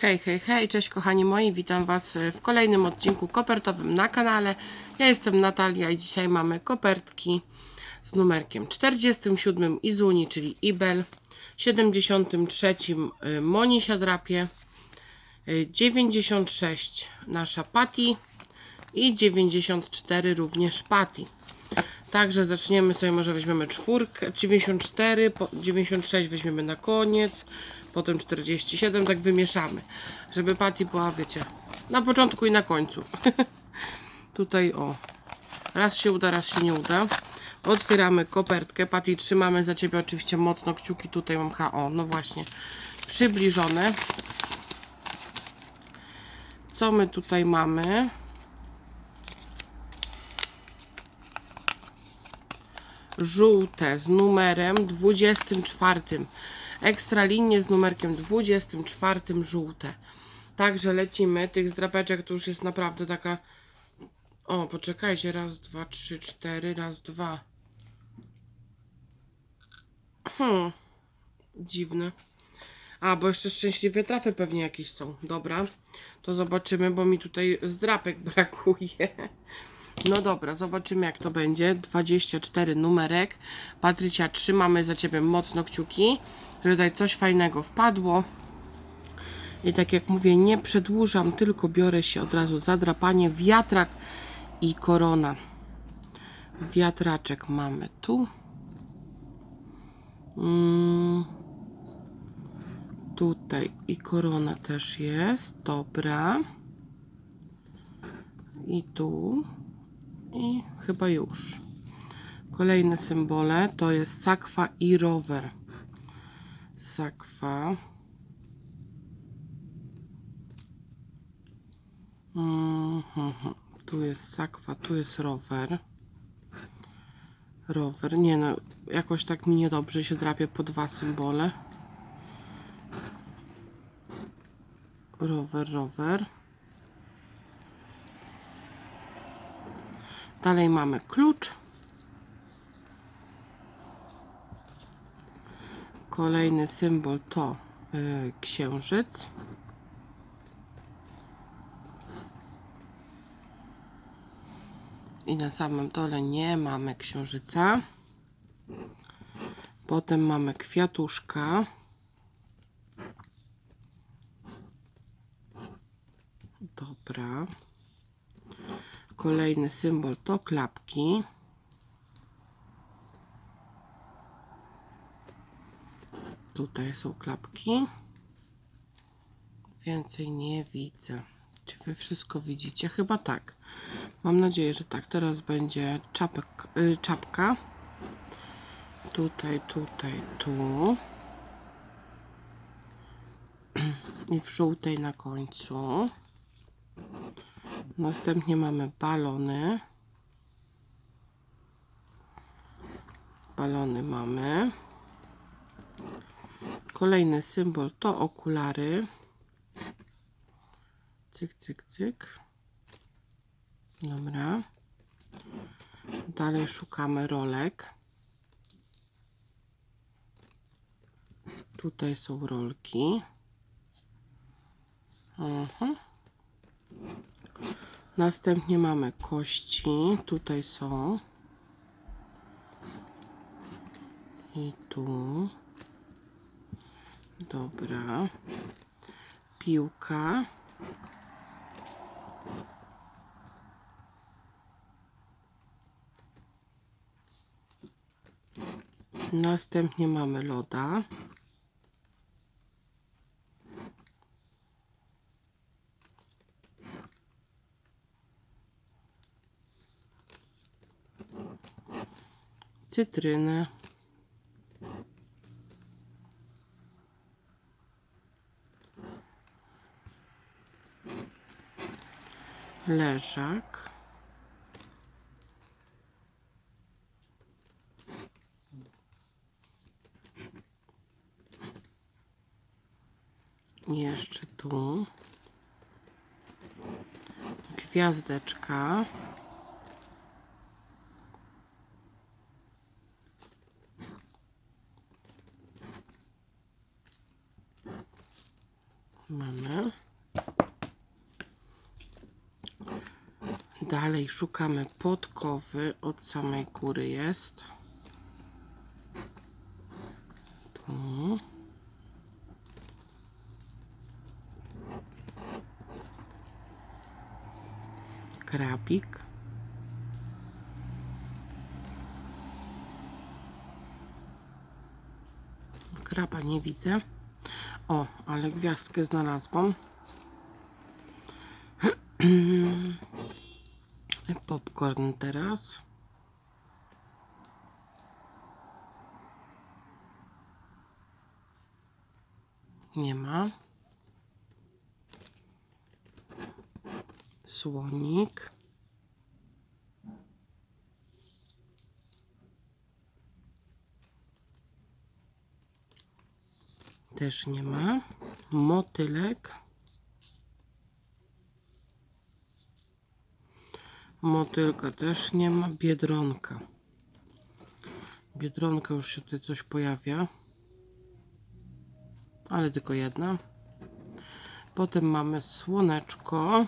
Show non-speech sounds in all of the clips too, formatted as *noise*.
Hej, hej, hej, cześć kochani moi, witam Was w kolejnym odcinku kopertowym na kanale. Ja jestem Natalia i dzisiaj mamy kopertki z numerkiem 47 Izuni, czyli Ibel, 73 y, Monisia Drapie, y, 96 nasza Patty i 94 również Patty. Także zaczniemy sobie, może weźmiemy czwórkę, 94, po- 96 weźmiemy na koniec, potem 47, tak wymieszamy, żeby Patty była, wiecie, na początku i na końcu. *laughs* Tutaj o, raz się uda, raz się nie uda. Otwieramy kopertkę, Patty trzymamy za Ciebie oczywiście mocno kciuki, tutaj mam H, o, no właśnie, przybliżone. Co my tutaj mamy? Żółte z numerem 24. Ekstra linie z numerkiem 24 żółte. Także lecimy. Tych zdrapeczek to już jest naprawdę taka. O, poczekajcie. Raz, dwa, trzy, cztery. Raz, dwa. Hmm. Dziwne. A, bo jeszcze szczęśliwe trafy pewnie jakieś są. Dobra. To zobaczymy, bo mi tutaj zdrapek *laughs* brakuje. No dobra, zobaczymy jak to będzie. 24 numerek. Patrycja, trzymamy za Ciebie mocno kciuki, żeby tutaj coś fajnego wpadło. I tak jak mówię, nie przedłużam, tylko biorę się od razu za drapanie. Wiatrak i korona. Wiatraczek mamy tu. Mm. Tutaj i korona też jest. Dobra. I tu. I chyba już. Kolejne symbole to jest sakwa i rower. Sakwa. Mhm. Tu jest sakwa, tu jest rower. Rower. Nie no, jakoś tak mi niedobrze się drapie po dwa symbole. Rower, rower. Dalej mamy klucz. Kolejny symbol to y, księżyc. I na samym dole nie mamy księżyca. Potem mamy kwiatuszka. Dobra. Kolejny symbol to klapki. Tutaj są klapki. Więcej nie widzę. Czy wy wszystko widzicie? Chyba tak. Mam nadzieję, że tak. Teraz będzie czapek, y, czapka. Tutaj, tutaj, tu. *clears throat* I w żółtej na końcu. Następnie mamy balony. Balony mamy. Kolejny symbol to okulary. Cyk, cyk, cyk. Dobra. Dalej szukamy rolek. Tutaj są rolki. Mhm. Następnie mamy kości. Tutaj są. I tu. Dobra. Piłka. Następnie mamy loda. Cytrynę. Leżak. Jeszcze tu. Gwiazdeczka. Mamy. Szukamy podkowy. Od samej góry jest. Tu. Kraba nie widzę. O, ale gwiazdkę znalazłam. *clears throat* Popcorn teraz. Nie ma. Słonik. Też nie ma. Motylek. Motylka też nie ma. Biedronka. Biedronka już się tutaj coś pojawia. Ale tylko jedna. Potem mamy słoneczko.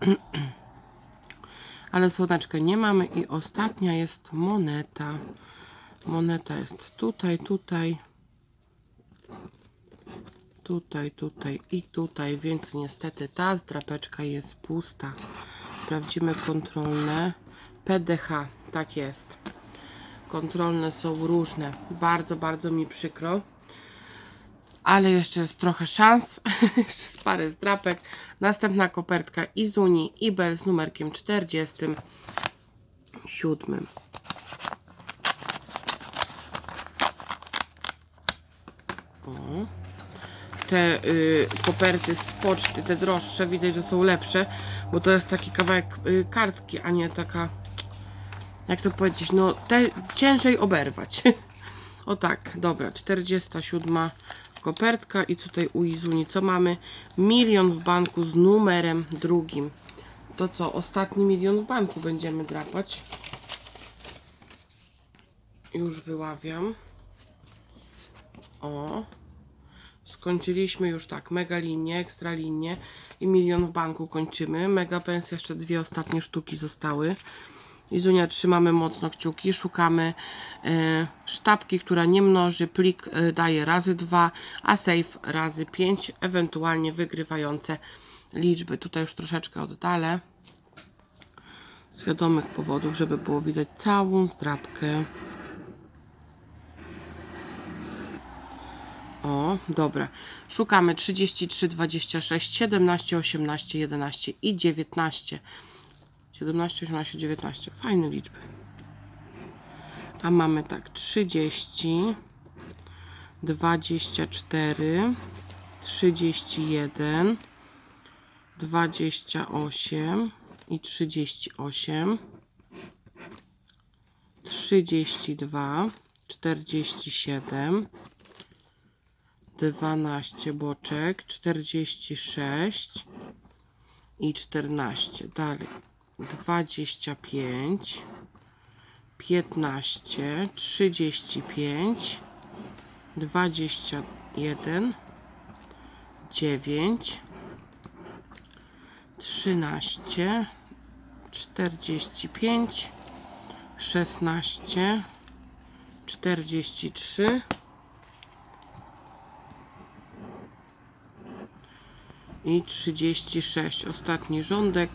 *clears throat* Ale słoneczka nie mamy. I ostatnia jest moneta. Moneta jest tutaj, tutaj tutaj, tutaj i tutaj, więc niestety ta zdrapeczka jest pusta. Sprawdzimy kontrolne. PDH, tak jest. Kontrolne są różne. Bardzo, bardzo mi przykro. Ale jeszcze jest trochę szans. *laughs* jeszcze jest parę zdrapek. Następna kopertka Izuni Ibel z numerkiem 47. O te y, koperty z poczty, te droższe, widać, że są lepsze, bo to jest taki kawałek y, kartki, a nie taka, jak to powiedzieć, no te ciężej oberwać. *laughs* o tak, dobra, 47 kopertka i tutaj u Izuni co mamy? Milion w banku z numerem drugim. To co, ostatni milion w banku będziemy drapać. Już wyławiam. O, Skończyliśmy już tak, mega linię, ekstra linię i milion w banku kończymy. Mega pens jeszcze dwie ostatnie sztuki zostały. Izunia trzymamy mocno kciuki, szukamy e, sztabki, która nie mnoży, plik e, daje razy dwa, a safe razy pięć, ewentualnie wygrywające liczby. Tutaj już troszeczkę oddalę z wiadomych powodów, żeby było widać całą zdrabkę. O, dobra. Szukamy 33, 26, 17, 18, 11 i 19. 17, 18, 19. Fajne liczby. A mamy tak 30, 24, 31, 28 i 38, 32, 47, 12 boczek, 46 i 14. Dalej 25, 15, 35, 21, 9, 13, 45, 16, 43 i 36. Ostatni rządek.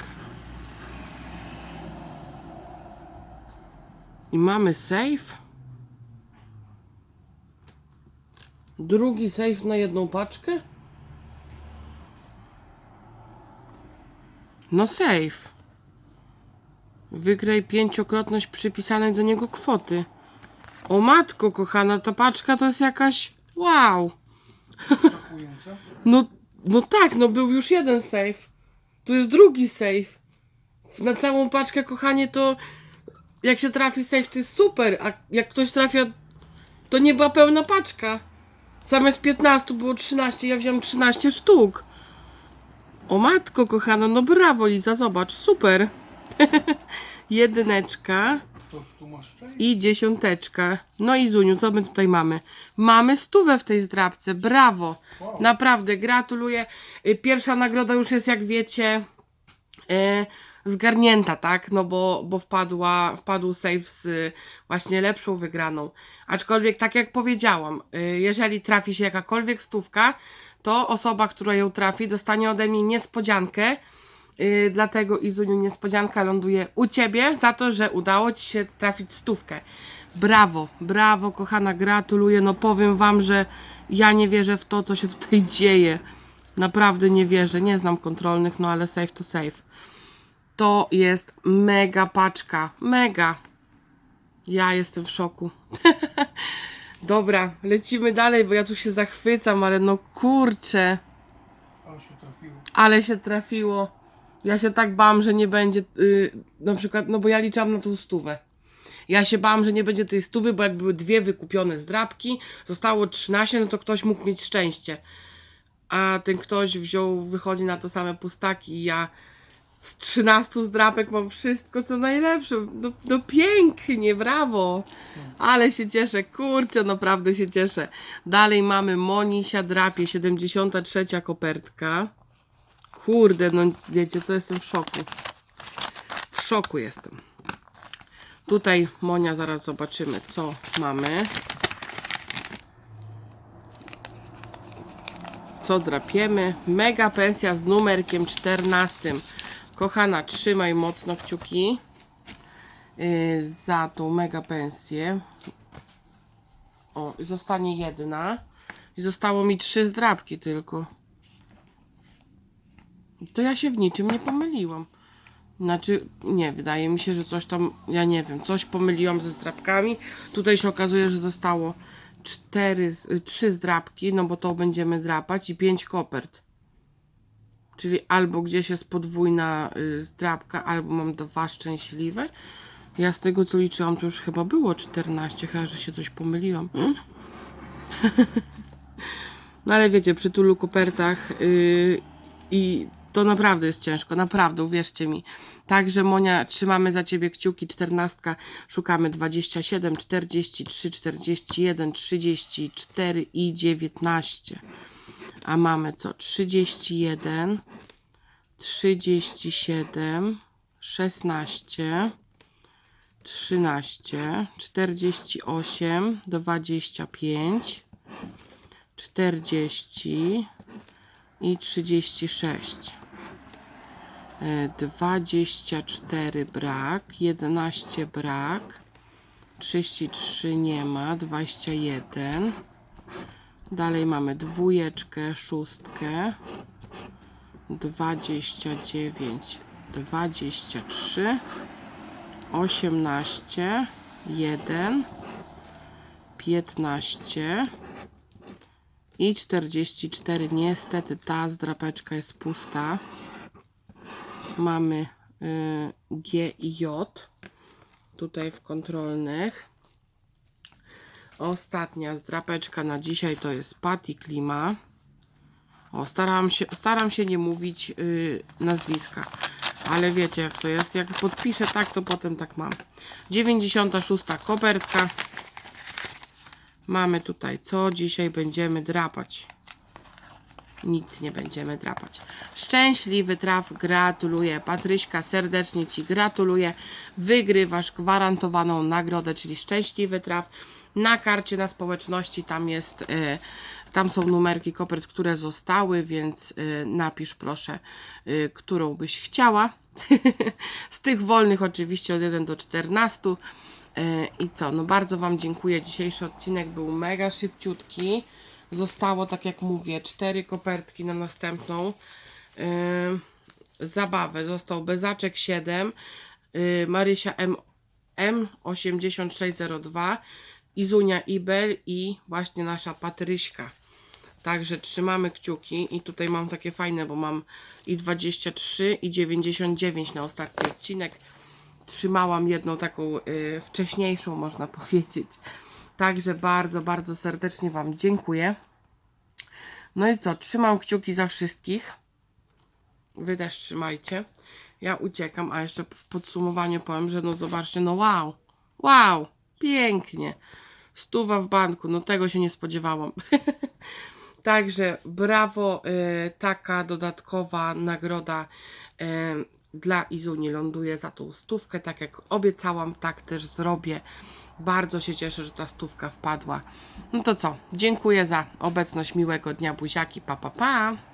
I mamy safe. Drugi safe na jedną paczkę. No safe. Wygraj pięciokrotność przypisanej do niego kwoty. O matko kochana, ta paczka to jest jakaś... Wow! *laughs* No, no tak, no był już jeden safe. Tu jest drugi safe. Na całą paczkę, kochanie, to jak się trafi safe, to jest super, a jak ktoś trafia, to nie była pełna paczka. Zamiast 15 było 13, ja wziąłem 13 sztuk. O matko, kochana, no brawo Liza, zobacz, super. *laughs* Jedyneczka, I dziesiąteczka. No i Zuniu, co my tutaj mamy? Mamy stówę w tej zdrabce, brawo! Naprawdę, gratuluję. Y, Pierwsza nagroda już jest, jak wiecie, y, zgarnięta, tak? No bo, bo wpadła, wpadł save z y, właśnie lepszą wygraną. Aczkolwiek, tak jak powiedziałam, jeżeli trafi się jakakolwiek stówka, to osoba, która ją trafi, dostanie ode mnie niespodziankę. Y, dlatego Izuniu niespodzianka ląduje u Ciebie za to, że udało Ci się trafić stówkę. Brawo, brawo kochana, gratuluję. No powiem Wam, że ja nie wierzę w to, co się tutaj *laughs* dzieje. Naprawdę nie wierzę. Nie znam kontrolnych, no ale safe to safe. To jest mega paczka. Mega. Ja jestem w szoku. *laughs* Dobra, lecimy dalej, bo ja tu się zachwycam, ale no kurczę. Ale się trafiło. Ale się trafiło. Ja się tak bałam, że nie będzie y, na przykład, no bo ja liczałam na tą stówę. Ja się bałam, że nie będzie tej stówy, bo jak były dwie wykupione zdrabki, zostało 13, no to ktoś mógł mieć szczęście. A ten ktoś wziął, wychodzi na to same pustaki i ja z 13 zdrapek mam wszystko co najlepsze. No, no pięknie, brawo. Ale się cieszę, kurczę, naprawdę się cieszę. Dalej mamy Monisia Drapie, 73 kopertka. Kurde, no wiecie co, jestem w szoku. W szoku jestem. Tutaj Monia, zaraz zobaczymy co mamy. Co drapiemy? Mega pensja z numerkiem 14. Kochana, trzymaj mocno kciuki yy, za tą mega pensję. O, zostanie jedna. I zostało mi trzy zdrabki tylko. To ja się w niczym nie pomyliłam. Znaczy, nie, wydaje mi się, że coś tam, ja nie wiem, coś pomyliłam ze zdrabkami. Tutaj się okazuje, że zostało cztery, z- y, trzy zdrabki, no bo to będziemy drapać i pięć kopert. Czyli albo gdzieś jest podwójna y, zdrabka, albo mam dwa szczęśliwe. Ja z tego co liczyłam, to już chyba było 14, chyba że się coś pomyliłam. Hmm? *laughs* no ale wiecie, przy tylu kopertach yy, i to naprawdę jest ciężko, naprawdę, uwierzcie mi. Także Monia, trzymamy za Ciebie kciuki, 14, szukamy 27, 43, 41, 34 i 19. A mamy co? 31, 37, 16, 13, 48, 25, 40 i 36. E, 24 brak, 11 brak, 33 nie ma, 21. Dalej mamy dwójeczkę, szóstkę, 29, 23, 18, 1, 15 i 44. Niestety ta zdrapeczka jest pusta. Mamy y, G i J tutaj w kontrolnych. Ostatnia zdrapeczka na dzisiaj to jest Patty Klima. O, staram się, staram się nie mówić y, nazwiska, ale wiecie jak to jest. Jak podpiszę tak, to potem tak mam. 96 kopertka. Mamy tutaj co dzisiaj będziemy drapać. Nic nie będziemy drapać. Szczęśliwy traf, gratuluję. Patryśka, serdecznie Ci gratuluję. Wygrywasz gwarantowaną nagrodę, czyli szczęśliwy traf. Na karcie na społeczności tam jest, e, tam są numerki kopert, które zostały, więc e, napisz proszę, e, którą byś chciała. *laughs* Z tych wolnych oczywiście od 1 do 14. E, I co? No bardzo Wam dziękuję. Dzisiejszy odcinek był mega szybciutki. Zostało, tak jak mówię, cztery kopertki na następną e, zabawę. Został Bezaczek 7, e, Marysia M, M8602, Izunia Ibel i właśnie nasza Patryśka. Także trzymamy kciuki i tutaj mam takie fajne, bo mam i 23 i 99 na ostatni odcinek trzymałam jedną taką y, wcześniejszą, można *laughs* powiedzieć. Także bardzo, bardzo serdecznie Wam dziękuję. No i co, trzymam kciuki za wszystkich. Wy też trzymajcie. Ja uciekam, a jeszcze w podsumowaniu powiem, że no zobaczcie, no wow, Wow, pięknie. Stuwa w banku, no tego się nie spodziewałam. *laughs* Także brawo, y, taka dodatkowa nagroda y, dla Izuni ląduje za tą stówkę. Tak jak obiecałam, tak też zrobię. Bardzo się cieszę, że ta stówka wpadła. No to co, dziękuję za obecność, miłego dnia, buziaki, pa pa pa.